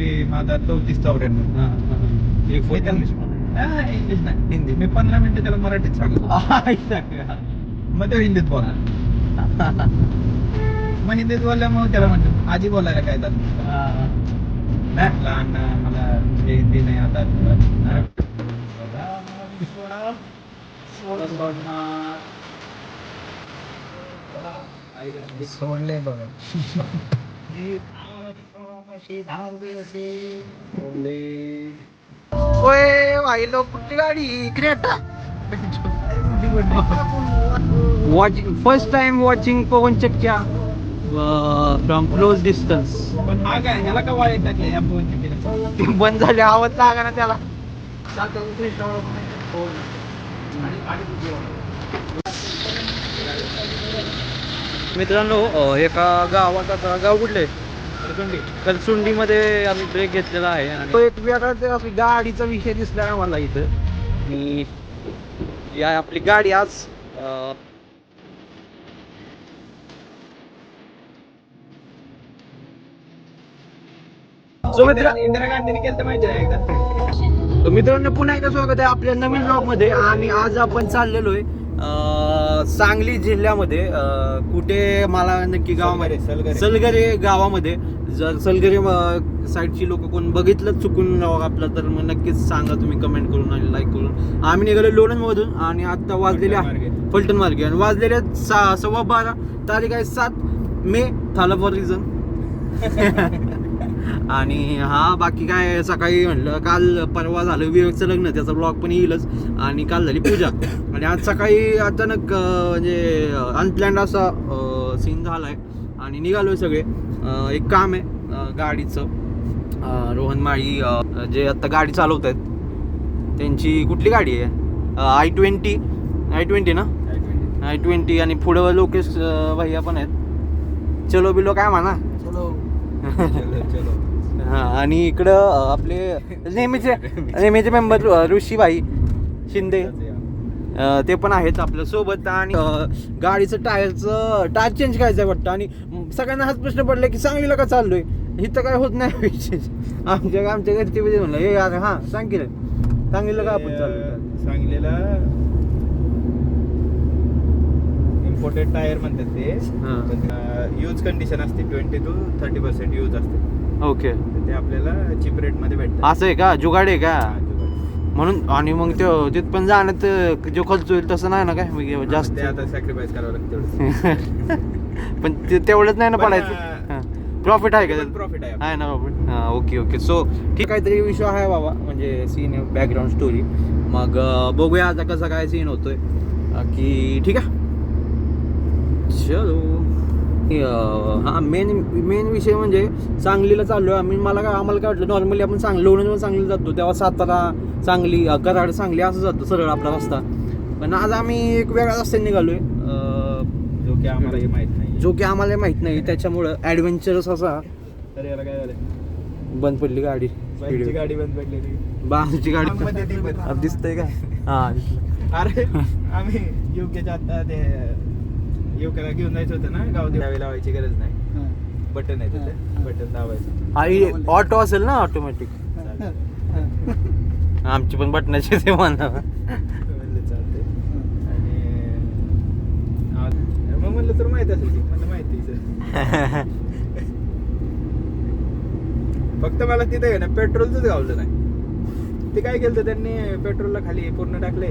बी माझा चौतीस चौऱ्याण्णव. एक त्याला- हा, इंग्लिश नाही. हिंदी. मी पंधरा मिनिटं त्याला मराठीत सांगतो. मग तो हिंदीत बोला मग हिंदीत बोलल्यामुळे त्याला म्हणतो आजी बोलायला काय तर नाही लहान मला म्हणजे हिंदी नाही आता. सोडले बघा ओए भाई लोग कुठली गाडी? Creta watching first time watching Pawan चक्क्या from close distance पण हा काय ह्याला का वाईट टाकले या ते बंद झाले आवाज लागा ना त्याला. मित्रांनो अं, एका गावात आता गाव कुठले कलसुंडी. मध्ये आम्ही ब्रेक घेतलेला आहे आणि तो एक वेगळा ते आपली गाडीचा विषय दिसला आम्हाला इथं. आणि या आपली गाडी आज अं, इंदिरा गांधीने केलं माहिती आहे एकदा तर मित्रांनो पुन्हा एकदा स्वागत आहे आपल्या नवीन ब्लॉगमध्ये आणि आज आपण चाललेलो आहे सांगली जिल्ह्यामध्ये कुठे मला नक्की गावामध्ये सलगरे. सलगरे. गावामध्ये जर सलगरे साईडची लोक कोण बघितलं चुकून आपला तर मग नक्कीच सांगा तुम्ही कमेंट करून आणि लाईक करून. आम्ही निघालो लोणंद मधून आणि आता वाजलेले फलटण मार्गे. आणि वाजलेले आहेत सा सव्वा बारा तारीख आहे सात मे थाला फॉर रिझन आणि हा बाकी काय सकाळी म्हणलं काल परवा झालं विवेकचं लग्न त्याचा ब्लॉग पण येईलच. आणि काल झाली पूजा. आणि आज सकाळी अचानक म्हणजे अनप्लॅन्ड असा सीन झालाय. आणि निघालोय सगळे. अं, एक काम आहे गाडीचं. रोहन माळी जे आता गाडी चालवत आहेत त्यांची कुठली गाडी आहे? आय ट्वेंटी आय ट्वेंटी ना? आय ट्वेंटी आणि पुढं लोकेश भैया पण आहेत. चलो बिलो काय म्हणा? चलो. चलो हा आणि इकडं आपले नेहमीचे नेहमीचे मेंबर ऋषीभाई शिंदे. अं, ते पण आहेत आपल्यासोबत आणि गाडीचं टायरचं टायर चेंज करायचं आहे वाटतं. आणि सगळ्यांना हाच प्रश्न पडला की सांगलीला का चाललोय? इथं काय होत नाही विशेष. आमच्या आमच्या घरचे म्हणलं हे यार हा सांग की आपण चाललोय? सांगलीला इम्पोर्टेड टायर म्हणतात ते. हा. यूज कंडिशन असते twenty two thirty percent use असते. ओके ते आपल्याला चिप रेटमध्ये भेटतात. असं आहे का? जुगाड आहे का. म्हणून आणि मग ते तिथपर्यंत जाण्यात जो खर्च होईल तसं नाही ना काय? मग जास्त. आता सॅक्रिफाईस करावं लागतं पण ते तेवढंच नाही ना पण, पडायचं. प्रॉफिट आहे का? प्रॉफिट आहे. आहे ना प्रॉफिट हां ओके ओके सो ठीक काहीतरी विषय आहे बाबा म्हणजे सीन बॅकग्राऊंड स्टोरी मग बघूया आता कसा काय सीन होतोय. की ठीक आहे? चलो. हा मेन मेन विषय म्हणजे सांगलीला चाललोय आम्ही. मला काय आम्हाला काय वाटलं नॉर्मली आपण सांगली लोणंदवर सांगलीला जातो तेव्हा सातारा सांगली कराड सांगली असं जातो सरळ आपला रस्ता. पण आज आम्ही एक वेगळा रस्त्याने निघालोय. अं, जो की आम्हाला हे माहीत नाही. जो की आम्हाला माहीत नाही त्याच्यामुळं ॲडव्हेंचरस असा तर याला काय झालं बंद पडली गाडी. गाडी बंद पडलेली बाजूची गाडी दिसतंय काय? हा दिसलं. अरे आम्ही युकेच्या आता ते युकेला घेऊन जायचं होतं ना गाव द्यावी लावायची गरज नाही. बटन आहे तिथे बटन दाबायचं. आणि ऑटो असेल ना ऑटोमॅटिक. आमची पण बटनाची ते म्हणा. आणि मग म्हणलं तर माहीत असेल म्हणलं माहिती sir. फक्त मला तिथे ना पेट्रोलच गावलं नाही. ते काय केलं त्यांनी पेट्रोलला खाली पूर्ण टाकले.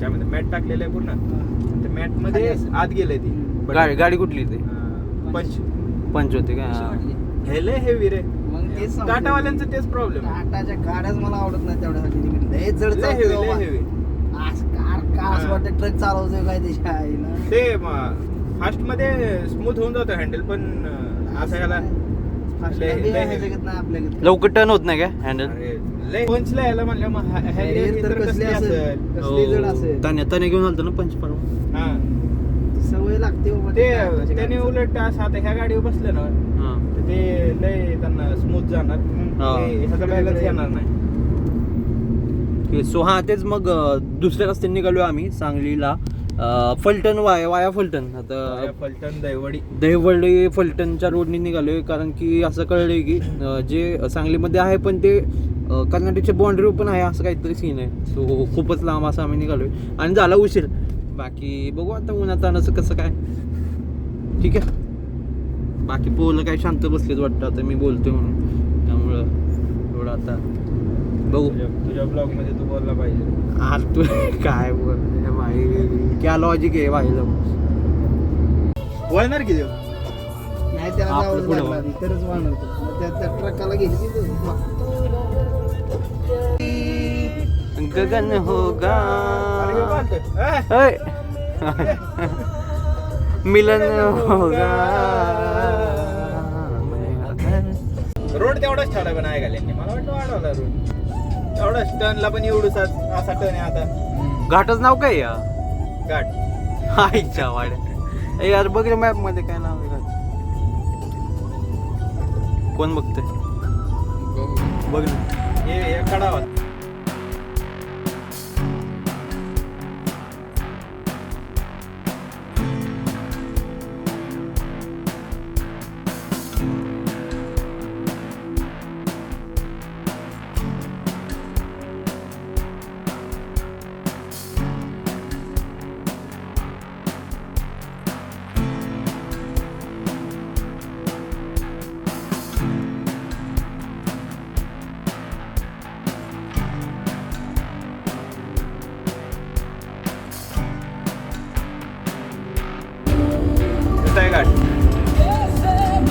म्हणतात मॅट टाकलेलं आहे पूर्ण. ते मॅटमध्ये आत गेले ती. गाडी गाडी कुठली ते? अं, पंच. पंच. होते का? हा. हे लय हेवी रे मग तेच सांगतो. टाटावाल्यांचं तेच प्रॉब्लेम टाटाच्या गाड्याच मला आवडत नाही तेवढ्यासाठी तिकडे लय जड लय चालते हेवी बाबा. लय हेवी आज कार कार असं. वाटतं ट्रक चालवतोय काय त्याच्या आईला ते फास्टमध्ये स्मूथ होऊन जातं हँडल पण अं, असं याला लय- लय. जगत नाही लवकर टर्न होत नाही का हँडल अरे, लय पंचला यायला म्हणलं मग हा- ह्या Harrier area तर तर कसली कसली असेल? असेल? कसली जड असेल? त्याने त्याने घेऊन आलतो ना पंच परवा हा. सवय लागते बाबा ते त्याने गाडीचं. उलट असं आता ह्या गाडीवर बसलं ना हा. तर ते लय त्यांना स्मूथ जाणार. हा. ते ह्याचा बॅलन्स येणार नाही. सो हा तेच मग अं, दुसऱ्या रस्त्याने निघालो आम्ही सांगलीला. फलटण वाया वाया फलटण. आता फलटण दैवडी दहिवडे फलटणच्या रोडने निघालोय कारण की असं कळलंय की अं, जे सांगलीमध्ये आहे पण ते अं, कर्नाटकच्या बाँड्रीवर पण आहे असं काहीतरी सीन आहे. सो खूपच लांब असं आम्ही निघालोय. आणि झाला उशीर. बाकी बघू आता उन्हात आणचं कसं काय. ठीक आहे? बाकी पोहलं काय शांत बसलेच वाटतं आता मी बोलतोय म्हणून. त्यामुळं थोडं आता. बघू. तुझ्या ब्लॉगमध्ये तू बोलला पाहिजे. आज तू काय बोल भाई क्या लॉजिक आहे भाई वळणार की देव? नाही त्याला पुढं लागलं आधी, तरच तो. मग त्या त्या ट्रकाला गेली की ते गगन होगा. हे ओय. मिलन होगा. रोड तेवढाच ठेवला पण आहे घाल्यांनी मला वाटतं वाढवला रोड तेवढाच टर्नला पण एवढूसा असा टर्न आहे आता. घाटच नाव काय या गाठ आईच्या वाड्या. ए यार बघ रे मॅपमध्ये काय नाव आहे घाट. कोण बघतोय? बघ ना हे हे कडावा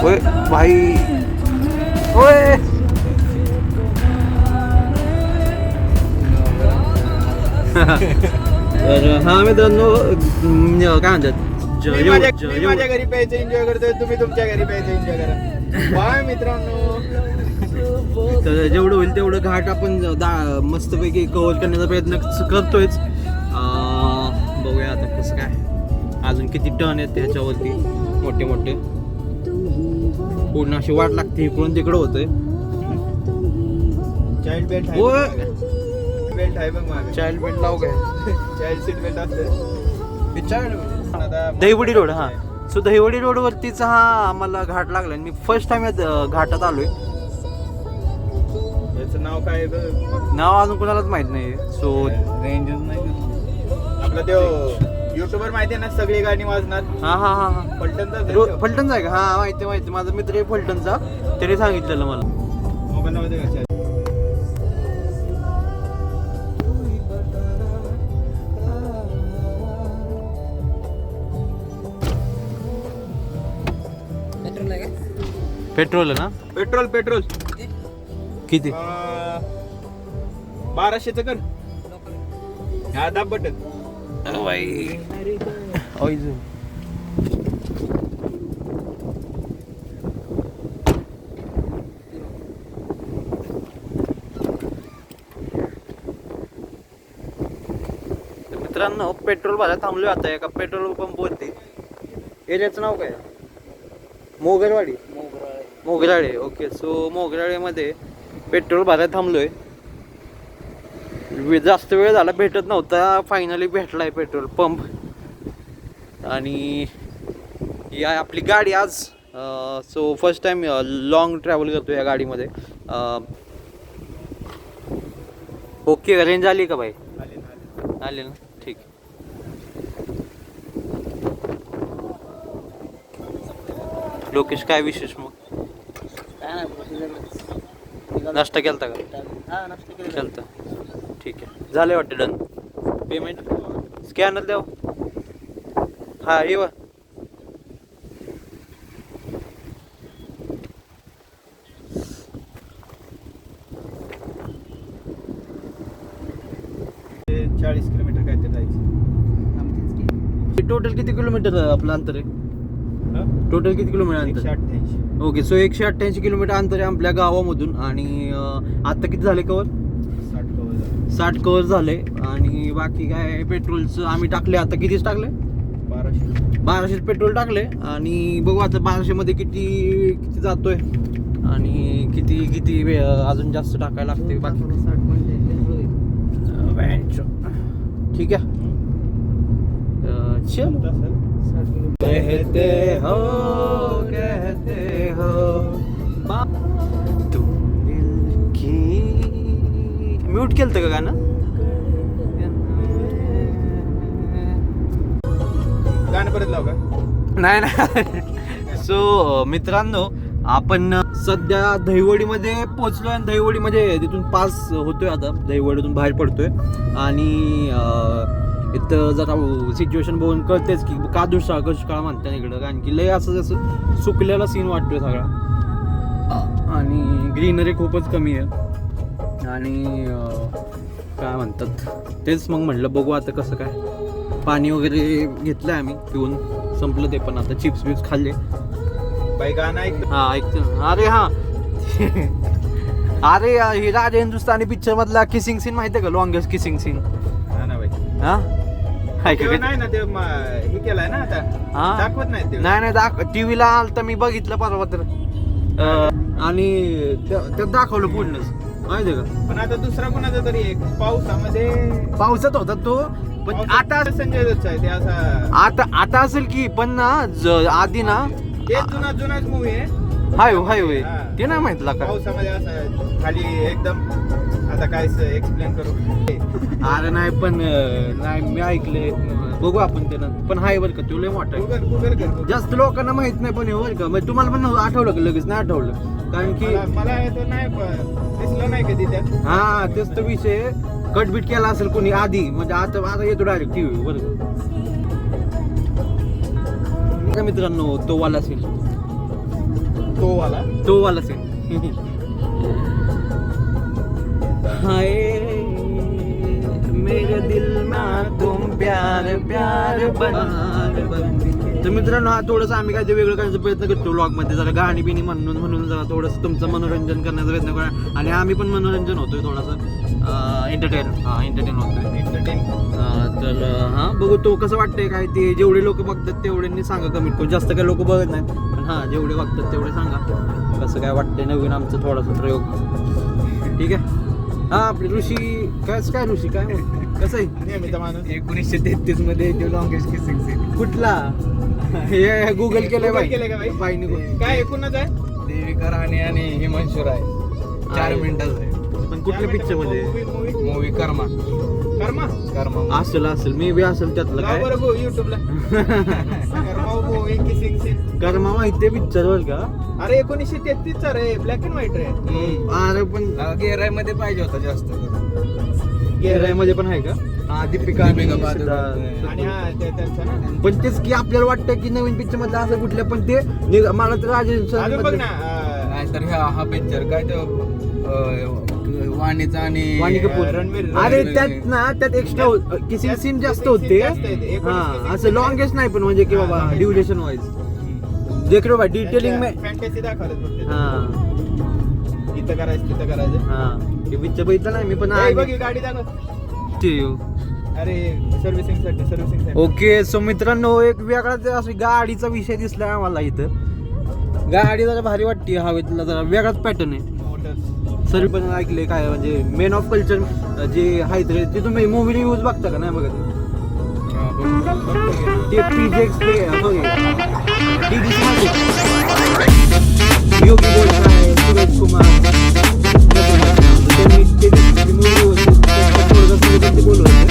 ओय भाई। ओय तर हा मित्रांनो अं, काय म्हणतात मी माझ्या मी माझ्या घरी प्यायचं एन्जॉय करतोय तुम्ही तुमच्या घरी प्यायचं एन्जॉय करा. बाय मित्रांनो. तर जेवढं होईल तेवढं घाट आपण दा मस्तपैकी कव्हर करण्याचा प्रयत्न क- करतोयच. अं, बघूया आता कसं काय. अजून किती टर्न आहेत त्याच्यावरती. मोठे मोठे. पूर्ण अशी वाट लागते इकडून तिकडं होतंय. चाइल्ड बेल्ट ओय. आहे बेल्ट आहे बघ मागे. चाइल्ड बेल्ट लाव काय? चाइल्ड सीट बेल्ट असते आता दहिवडी रोड हा. सो दहिवडी रोडवरतीच हा आम्हाला घाट लागला आणि मी फर्स्ट टाइम या घाटात आलोय. याचं नाव काय आहे बघ. नाव अजून कोणालाच माहीत नाही सो रेंजच नाही आपला तो युट्यूबर माहिती आहे ना सगळी गाणी वाजणार. हा हा हा हा. पलटणचा रो- फलटणचा आहे का? हा माहिती माहिती माझा मित्र आहे फलटणचा. त्याने सांगितलेलं मला. मोबाईल कशा पेट्रोल आहे ना? Petrol petrol. किती? बाराशेचं कर. हा दाब बटन. तर मित्रांनो पेट्रोल भरायला थांबलोय आता. एका पेट्रोल पंप वरती. एरियाचं नाव काय? मोगरवाडी. मोगराळे ओके सो मोगराळेमध्ये पेट्रोल भरायला थांबलोय. वे- जास्त वेळ झाला भेटत नव्हता. फायनली भेटलाय पेट्रोल पंप आणि आहे आपली गाडी आज. So first time long travel करतो या गाडीमध्ये. ओके रेंज आली का भाई? आले ना. ठीक. लोकेश काय विशेष मग? नाश्ता केलता का? हा केलता. ठीक आहे. झाले वाटते डन पेमेंट स्कॅनर द्याव. हा येवा चाळीस किलोमीटर काय ते जायचं. टोटल किती किलोमीटर आपलं अंतर आहे? टोटल किती किलोमीटर अंतर? अठ्ठ्याऐंशी. ओके सो एकशे अठ्ठ्याऐंशी किलोमीटर अंतर आहे आपल्या गावामधून आणि आता किती झाले कवर. साठ कवर झाले आणि बाकी काय पेट्रोलचं आम्ही टाकले आता. कितीच टाकले? बाराशे. बाराशे पेट्रोल टाकले. आणि बघू आता बाराशे मध्ये किती किती जातोय. आणि किती किती वे- अजून जास्त टाकायला लागते बाकी. ठीक आहे. चलो. कहते हो कहते हो. तुम म्यूट केलं का गाणं? गाणं परत लाव का? नाही नाही. सो मित्रांनो आपण सध्या दहिवडीमध्ये पोचलो आणि दहिवडीमध्ये तिथून पास होतोय आता. दहिवडीतून बाहेर पडतोय. आणि इथं जरा सिच्युएशन बघून कळतेच की का दुष्काळ दुष्काळ म्हणतात इकडं. कारण की लय असं जसं सुकलेला सीन वाटतोय सगळा. आणि ग्रीनरी खूपच कमी आहे. आणि काय म्हणतात? तेच मग म्हटलं बघू आता कसं काय. पाणी वगैरे घेतलंय आम्ही पिऊन संपलं ते पण. आता चिप्स बिप्स खाल्ले. बाई गाणं ऐक हा ऐकतो. अरे हा. अरे हे राजे हिंदुस्थानी पिक्चर मधला किसिंग सीन माहितीये का? लॉंगेस्ट किसिंग सीन ना बाई. हा? नाही ना ते हे केलंय ना आता? दाखवत नाही नाही नाही दाख टीव्हीला आलं तर मी बघितलं परवा तर. आणि त्या- त्यात दाखवलं पूर्णच. माहितीये का? पण आता दुसरा कोणाचा तरी एक पावसामध्ये. पावसात होता तो पण पावसात आता संजय दत्त आहे ते असा आता आता असेल की पण ना ज- आधी ना ते जुना जुनाच मूवी आहे. हाय हाय होय हा. ते नाही माहितला का पावसामध्ये असं खाली एकदम आता काय एक्सप्लेन करू? अरे नाही पण अं, नाही मी ऐकले बघू आपण ते नंतर पण हाय बरं का तुला मोठा आहे. गुगल गुगल कर Google. जास्त लोकांना माहीत नाही पण हे बरं का. म्हणजे तुम्हाला पण आठवलं का लगेच? नाही आठवलं. कारण की मला मला तो नाही प- दिसलं नाही कधी त्यात. हा तेच तो विषय कटबीट केला असेल कोणी आधी म्हणजे आता आता येतो डायरेक्ट टीव्ही बरं का? का मित्रांनो तो वाला सीन तो वाला तो वाला सीन हाय मेरे दिल प्यार प्यार तर मित्रांनो हा थोडंसं आम्ही काय ते वेगळं करायचा प्रयत्न करतो व्लॉगमध्ये जरा गाणी बिणी म्हणून म्हणून जरा थोडंसं तुमचं मनोरंजन करण्याचा प्रयत्न करा. आणि आम्ही पण मनोरंजन होतोय थोडंसं. एंटरटेन हा एंटरटेन होतोय. एंटरटेन तर हा बघू तो कसं वाटतंय काय ते. जेवढे लोक बघतात तेवढ्यांनी सांगा कमीत कमी जास्त काय लोक बघत नाहीत पण हा जेवढे बघतात तेवढे सांगा. कसं काय वाटतंय नवीन आमचं थोडासा प्रयोग. ठीक आहे? हा आपली ऋषी काय काय ऋषी? काय म्हणतो? कसं आहे? माणूस. एकोणीसशे तेहतीसमध्ये जो लॉंगेस्ट किसिंग सीन कुठला? हे गुगल केलंय Google बाई. केलंय का बाई? बाईने Google. काय एकूणच आहे? देविका राणे आणि हिमांशू राय. चार आहे. मिनिटाचं आहे. पण कुठल्या पिक्चरमध्ये? Movie movie Karma. कर्मा? कर्मा असेल असेल. मे बी असेल त्यातलं लाव काय? बरं गो युट्यूबला Karma movie kissing scene Karma माहितीये पिक्चर वर का? अरे एकोणीसशे तेहतीस चा रे. ब्लॅक अँड व्हाईट रे. अरे पण गेरायमध्ये पाहिजे होता जास्त करून. मध्ये पण आहे का? हा दीपिका दीपिका पादुकोण. पादुकोण. आणि हा ते- त्यांचा ना पण तेच की आपल्याला वाटतं की नवीन पिक्चर मधलं असं कुठलं पण ते मला तर राजेश अजून बघ ना अं, नाहीतर हा हा पिक्चर काय तो अं, वाणीचा आणि वाणी कपूर. रणवीर- अरे रणवीर- त्यात ना त्यात एक्स्ट्रा किसिंग त्यात सीन जास्त kissing होते. scene जास्त आहेत. एकोणीस हा असं scene लॉंगेस्ट नाही पण म्हणजे की हा, बाबा longest. ड्युरेशन वाईज देख रे बा डिटेलिंग में फॅन्टसी फक्त. हा. इथं करायचं तिथं करायचं. हा. ते पिक्चर बघितलं नाही मी पण ए, बघ ही गाडी दाखव. अरे सर्व्हिसिंगसाठी सर्व्हिसिंगसाठी ओके सो मित्रांनो एक वेगळाच अशी गाडीचा विषय दिसला आम्हाला इथं. गाडी जरा भारी वाटते हवेतला जरा वेगळाच पॅटर्न आहे. मोटर सर पण ऐकले काय म्हणजे मेन ऑफ कल्चर जे आहेत रे ते तुम्ही मूवी रिव्ह्यूज बघता का नाही बघत? आहे. ते पीजेक्स योगी बोलताय सुरेश कुमार त्यांनी ते movie होते, त्यात थोडंसं सुरुवातीला ते बोलत होते.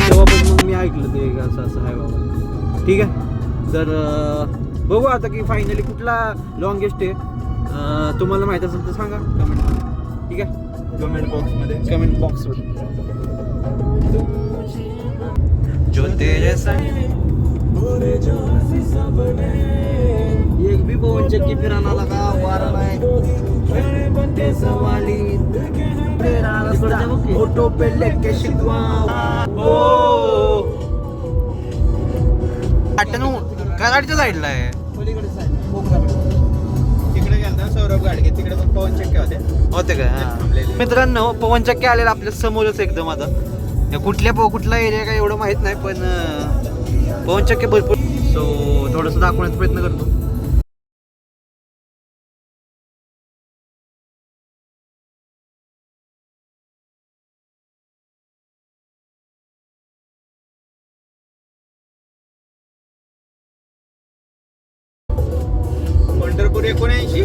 तेव्हापासून मग मी ऐकलं ते एक असं असं आहे बाबा ठीक आहे? तर बघू आता की फायनली कुठला लॉंगेस्ट आहे. तुम्हाला माहीत असेल तर सांगा. कमेंट ठीक आहे? कमेंट बॉक्समध्ये कमेंट बॉक्समध्ये जो तेरे संग एक भी पवन चक्की फिराना लगा वारा नाही. सवाली. फोटो पे लेके शिकवा. ओ. अटनू कराडच्या साईडला आहे. पलीकडे. तिकडे गेलता सौरभ गाडगे. तिकडे पण पवन चक्के होते. होते का? मित्रांनो पवन चक्की आलेला आपल्या समोरच एकदम आता. कुठल्या प- कुठला एरिया काय एवढं माहीत नाही पण पवन चक्की भरपूर सो थोडंसं दाखवण्याचा प्रयत्न करतो. शहापूर एकोणऐंशी?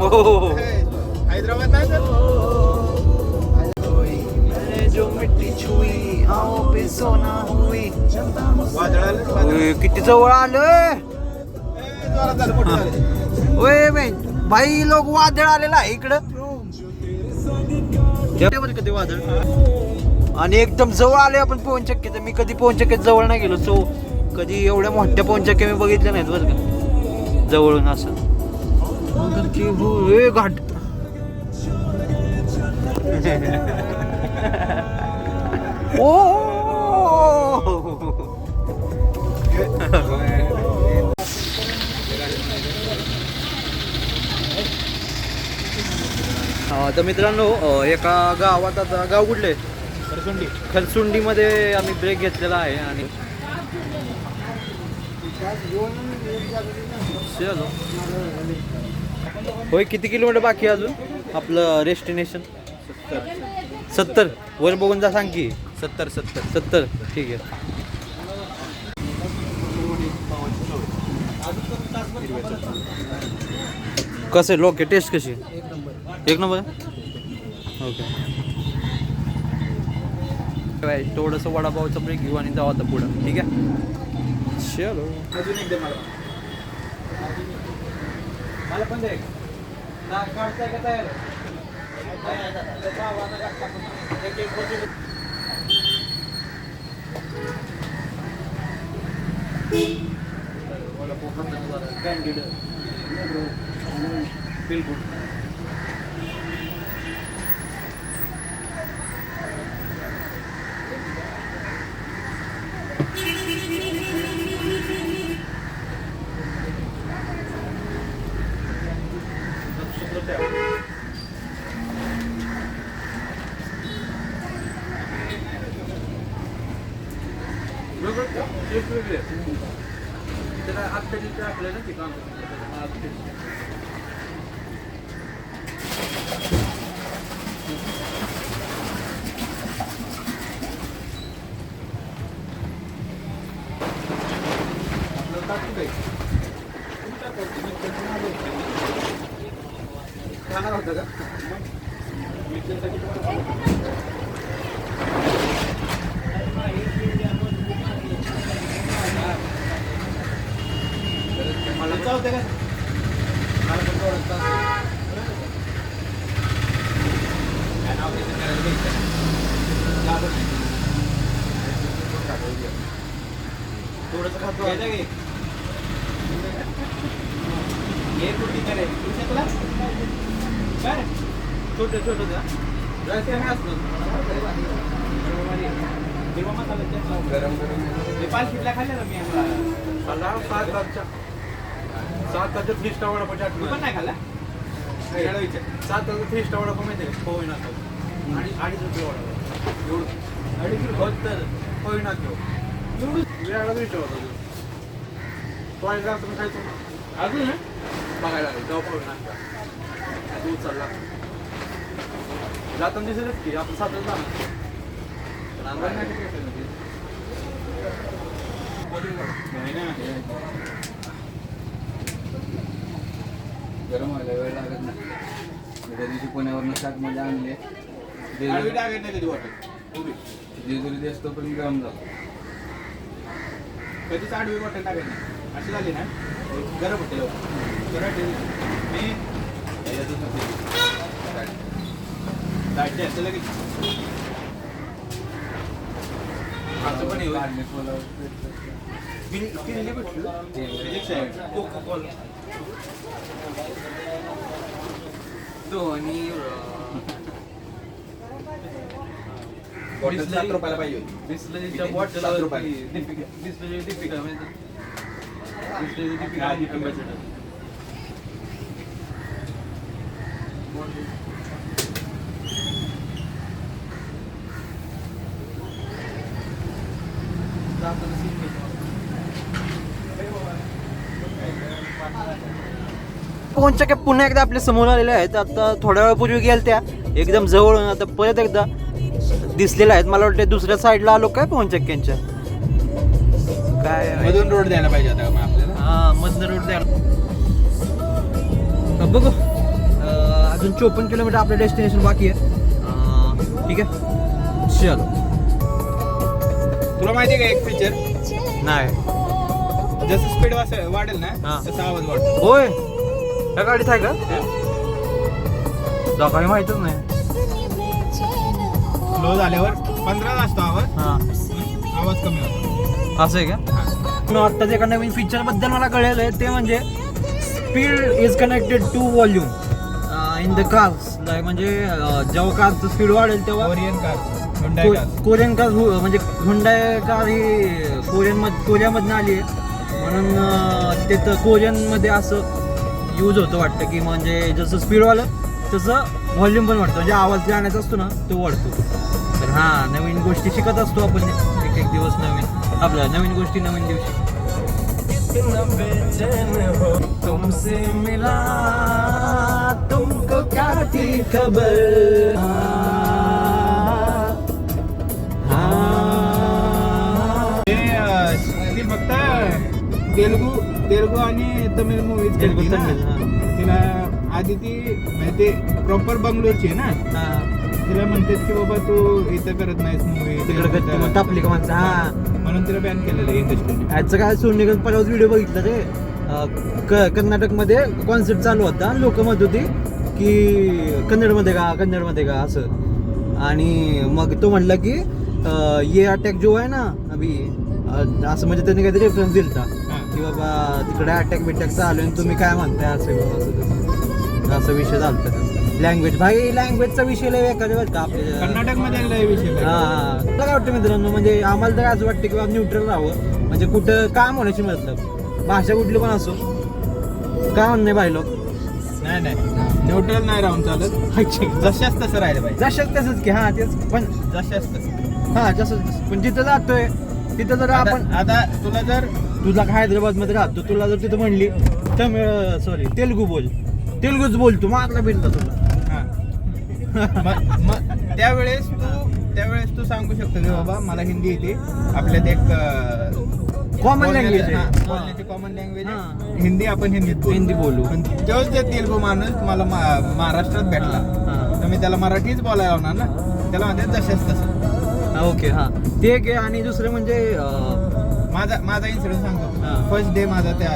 हो, हो, हो. हैदराबाद नाही तर? आलं, किती जवळ झालं. ओय बाई भाई लोक वादळ आलेलं आहे इकडं. त्या बरं का ते वादळ? आणि एकदम जवळ आले आपण पवन चक्कीचं मी कधी पवन चक्कीत जवळ नाही गेलो सो कधी एवढ्या मोठ्या पवन चक्क्या मी बघितल्या नाहीत बरं का. जवळून असं घाट ओ तर मित्रांनो एका गावात आता गाव कुठले खरसुंडी. खरसुंडीमध्ये आम्ही ब्रेक घेतलेला आहे आणि. होय किती किलोमीटर बाकी अजून? आपलं डेस्टिनेशन सत्तर. वर बघून जा सांग की. सत्तर सत्तर. सत्तर. ठीक आहे. कसं लोक टेस्ट कशी? एक नंबर. ओके. काय थोडंसं वडापावचं ब्रेक घेऊ आणि जाऊ आता पुढं. ठीक आहे? चलो. अजून एक दे मला मला पण दे एक. बिलकुल त्याला आत्ता जिथे आपलं ना ते काम खाणार होतं का मला चालते का मला पण थोडं काय नाव करायला थोडंसं खातो घ्यायचं घे. घे कुठली करायची तुझ्यातला काय छोटे छोटे द्या. रस्ते नाही असतं. गरम गरम. पाच किटल्या खाल्ल्या ना मी. मला सात तासच्या सात तासच्या थ्री स्टार वडापाव तू चाट पण नाही खाल्ला. सात तासचा थ्री स्टार वडापाव माहिती आहे पोहे नाका आणि अडीच रुपये वडापाव. एवढं. अडीच रुपये. पोहे नाक्यो वेगळा विषय होता तो. आणि जास्त मी खायचो? अजून? बघायला लागेल जेव्हा पोहे नाका दूध चालला जाताना दिसेलच की आपण सातच जाणार पण. गरम व्हायला वेळ लागत नाही त्या दिवशी पुण्यावरनं शाकमध्ये आणले आडवी जेजुरी डावीत नाही कधी वाटत. जेजुरी देश तोपर्यंत गरम झालं कधीच आडवी वाटत टाकायची नाही. अशी झाली ना गरम होते. मी बॉटल सात रुपयाला पाहिजे होती. बिस्लरीच्या? बॉटल सात रुपयाला. बिस्लरी दीपिका माहिती बिस्लरी दीपिका. ambassador. जाताना सीन घेतो. कोणच्या काय पुन्हा एकदा आपल्यासमोर आलेल्या आहेत. आता थोड्या वेळापूर्वी गेल्या त्या. एकदम जवळून आता परत एकदा दिसलेल्या आहेत. मला वाटतं दुसऱ्या साईडला आलो काय पवन चक्क्यांच्या? काय? मधून रोड द्यायला पाहिजे मग आपल्याला? हा मधनं रोड द्यायला. बघू. अजून चोपन्न किलोमीटर आपलं डेस्टिनेशन बाकी आहे. ठीक आहे. चल. तुला माहिती आहे का एक फीचर नाही. जसं स्पीड वाढेल ना. तसा आवाज वाढतो. होय. त्या गाडीत आहे का? माहितच नाही. स्लो झाल्यावर पंधरा असतो आवाज. हा. आवाज कमी होतो. असं आहे का? आत्ताच एका नवीन फीचरबद्दल मला कळलेलं आहे. ते म्हणजे speed is connected to volume in the cars म्हणजे अं, जेव्हा कारचं स्पीड वाढेल तेव्हा कोरियन कार हुंडाई कार को- कोरियन कार हु- म्हणजे हुंडाय कार ही कोरियन मध कोरियामधनं आली आहे. म्हणून अं, तिथं कोरियनमध्ये असं यूज होतं वाटतं की म्हणजे जसं स्पीड वाढलं तसं व्हॉल्यूम पण वाढतं. म्हणजे आवाज जे आणायचा असतो ना तो वाढतो. तर हां नवीन गोष्टी शिकत असतो आपण एक एक दिवस नवीन. आपल्या नवीन गोष्टी नवीन दिवशी. तुमसे मिला तुमको क्या थी खबर? फक्त तेलगू तेलगू आणि तमिळ मूवीज तेलगू, तमिळ, हा. तिला आधी ती म्हणजे ते प्रॉपर बंगलोरची आहे ना. तिला म्हणतात की बाबा तू इथं करत नाहीस मूवी तिकडे कधी मग टापली का माणसं? हा. म्हणून तिला बॅन केलेलं आहे इंडस्ट्रीने याचं काय सोनीगत परवाच व्हिडिओ बघितला रे. अं, क- कर्नाटकमध्ये कॉन्सर्ट चालू होता. लोक म्हणत होती की कन्नडमध्ये का कन्नडमध्ये का? असं. आणि मग तो म्हणला की अं, ये अटॅक जो आहे ना अभि अं, असं म्हणजे त्यांनी काहीतरी रेफरन्स दिलता. हा. की बाबा तिकडे अटॅक बिटॅक चालू आहे आणि तुम्ही काय म्हणताय असं असं विषय झालता लँग्वेज भाई लँग्वेजचा विषय लय एखाद्या बरं का आपल्या कर्नाटकमध्ये लय विषय. हा तुला काय वाटतं मित्रांनो म्हणजे आम्हाला तर असं वाटतं की बाबा न्यूट्रल राहावं. म्हणजे कुठं काम होण्याची मतलब भाषा कुठली पण असो. काय म्हणणे भाई लोक? नाही नाही. न्यूट्रल नाही राहून चालत. जशाच तसं राहिलं पाहिजे. जशाच तसंच की हा तेच. पण जशाच तसं. हा जसं पण जिथं जातोय तिथं जर आपण आता तुला जर तुला हैदराबादमध्ये राहतो तुला जर तिथं म्हणली तमिळ सॉरी तेलगू बोल तेलगूच बोल तू मागला भेटला तुला हा. त्यावेळेस तू त्यावेळेस तू सांगू शकतो की बाबा मला हिंदी येते आपल्यात एक Common language आहे. कॉमन लँग्वेज हा. हिंदी आपण हिंदीत बोलू. हिंदी बोलू. पण तोच जे तेलगू माणूस मला मा- महाराष्ट्रात भेटला हा. तर मी त्याला मराठीच बोलायला लावणार ना त्याला म्हणते जशाच तसं ओके हा ते एक आहे आणि दुसरं म्हणजे अं, माझा माझा इन्सिडेंट हा. सांगतो फर्स्ट डे माझा त्या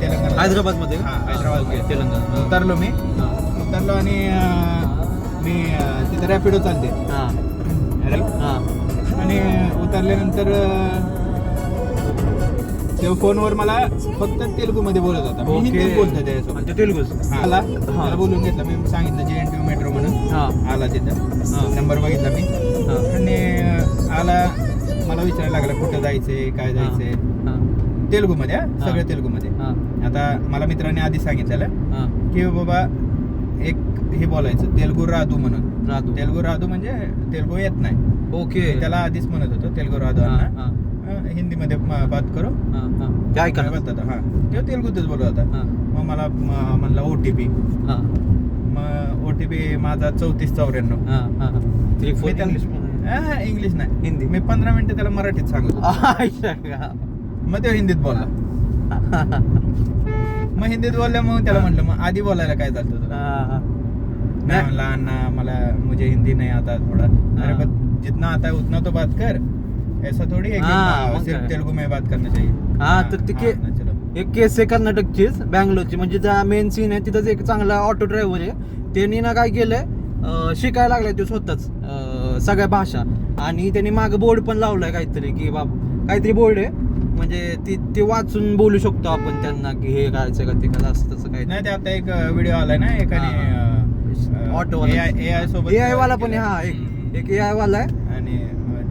तेलंगणा हैदराबादमध्ये हा, हैदराबाद तेलंगणा. उतरलो मी. उतरलो आणि मी तिथे रॅपिडो चालते. हा. हा. आणि उतरल्यानंतर तेव्हा फोनवर मला फक्त तेलुगू मध्ये बोलत होता. बोलतो त्याच्यासोबत. आणि ते तेलगूच हा, आला त्याला बोलून घेतलं. मी सांगितलं जे एन टी मेट्रो म्हणून हा. आला तिथं. नंबर बघितला मी. आणि आला मला विचारायला लागला कुठं जायचंय काय जायचंय? तेलुगू मध्ये. सगळं तेलुगू मध्ये आता मला मित्रांनी आधी सांगितलेलं की बाबा एक हे बोलायचं तेलगू राधू म्हणून. राहतो तेलगू राधू म्हणजे तेलगू येत नाही. ओके. त्याला आधीच म्हणत होतो तेलगू राधू हा, अण्णा. हा, अं, हिंदीमध्ये म- बात करो. काय काय म्हणतात हा. तेव्हा तेलगूतच बोलत होता. मग मला म्हणला ओ टी पी. हा, मग ओ टी पी माझा चौतीस चौऱ्याण्णव. पण आहे. इंग्लिश नाही हिंदी. मी पंधरा मिनिटं त्याला मराठीत सांगत. मग तो हिंदीत बोलला मग हिंदीत बोलल्या मग त्याला म्हटलं मग आधी बोलायला काय चालतं तुला नाही म्हणला अण्णा मला मुझे हिंदी नहीं आता थोड़ा अरे। बस जितना आता है उतना तो बात कर ऐसा थोड़ी है कि हाँ, मग सिर्फ काय? तेलुगु में बात करना चाहिए हा तर ते के- हाँ, चलो एक केस आहे कर्नाटकचीच बँगलोरची म्हणजे त्या मेन सीन आहे तिथंच एक चांगला ऑटो ड्रायव्हर आहे त्यांनी ना काय केलंय अं, शिकायला लागलाय तो स्वतःच अं, सगळ्या भाषा. आणि त्यांनी माग बोर्ड पण लावलाय काहीतरी की बाब काहीतरी बोर्ड आहे. म्हणजे ती ते वाचून बोलू शकतो आपण त्यांना की हे करायचं का ते का असं तसं काही नाही ते आता एक व्हिडिओ आलाय ना एकाने ऑटो ए आय सोबत ए आय वाला पण हा. एक एक ए आय वाला आहे. आणि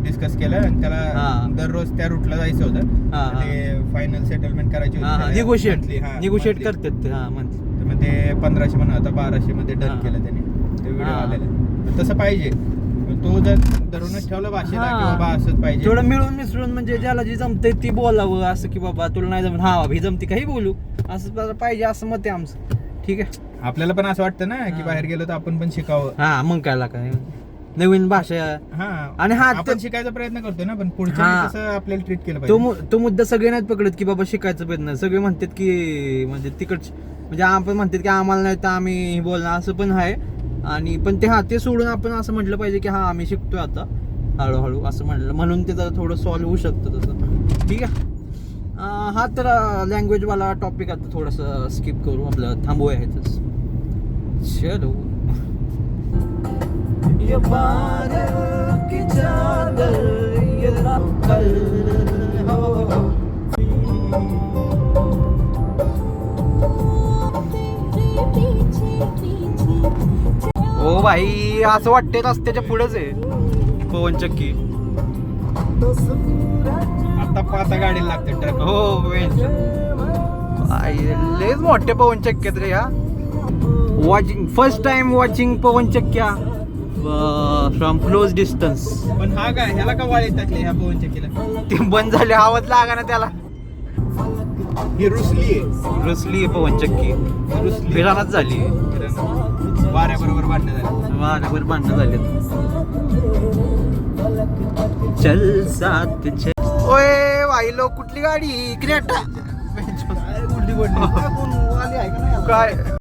डिस्कस केलं आणि त्याला हा. दररोज त्या रूटला जायचं होतं. ते फायनल सेटलमेंट करायची हा त्याला निगोशिएट निगोशिएट. करतात ते हा मग ते पंधराशे म्हणून आता बाराशे मध्ये. डन केलं त्याने. ते व्हिडिओ. आलेले. तसं पाहिजे. तो जर धरूनच ठेवलं भाषेला हा. की बाबा असंच पाहिजे. थोडं मिळून मिसळून म्हणजे ज्याला जी जमते ती बोलावं असं की बाबा तुला नाही जमत हा बाबा ही जमती काही बोलू. असं जरा पाहिजे असं मत आहे आमचं. ठीक आहे? आपल्याला पण असं वाटतं ना की हा. बाहेर गेलो तर आपण पण शिकावं. हा मग काय काय नवीन भाषा. हा. आणि हा आपण ते- शिकायचा प्रयत्न करतोय ना पण पुढच्या हा. कसं आपल्याला ट्रीट केलं तो पाहिजे. मु- तो मुद्दा सगळे नाहीत पकडत की बाबा शिकायचं प्रयत्न. सगळे म्हणतात की म्हणजे तिकडच म्हणजे आपण म्हणतात की आम्हाला नाही तर आम्ही बोलणार असं पण आहे. आणि पण ते हा ते सोडून आपण असं म्हटलं पाहिजे की हा आम्ही शिकतोय आता हळूहळू असं म्हटलं. म्हणून ते जरा थोडं सॉल्व्ह होऊ शकतं तसं. ठीक आहे. हा तर लँग्वेजवाला टॉपिक आता थोडंसं स्किप करू. आपलं थांबूया ह्याच चलो. ये बादल की चादर ये ओ भाई असं वाटते रस्त्याच्या पुढेच आहे. पवन चक्की. आता पाता गाडीला लागते ट्रक. हो लेच मोठे पवन चक्क्यात रे या. वॉचिंग फर्स्ट टाइम वॉचिंग पवन चक्क्या. फ्रॉम क्लोज डिस्टन्स पण हा काय ह्याला का वाळीत टाकले ह्या पवन चक्कीला? ते बंद झाले आवाज लागा ना त्याला. ही रुसली आहे. रुसली पवन चक्की. रुसली. झाली. वाऱ्याबरोबर बांधण्यात झाली. वाऱ्यावर भांडणं झाले. चल साथ चल ओए भाई लोक कुठली गाडी क्रेटा काय?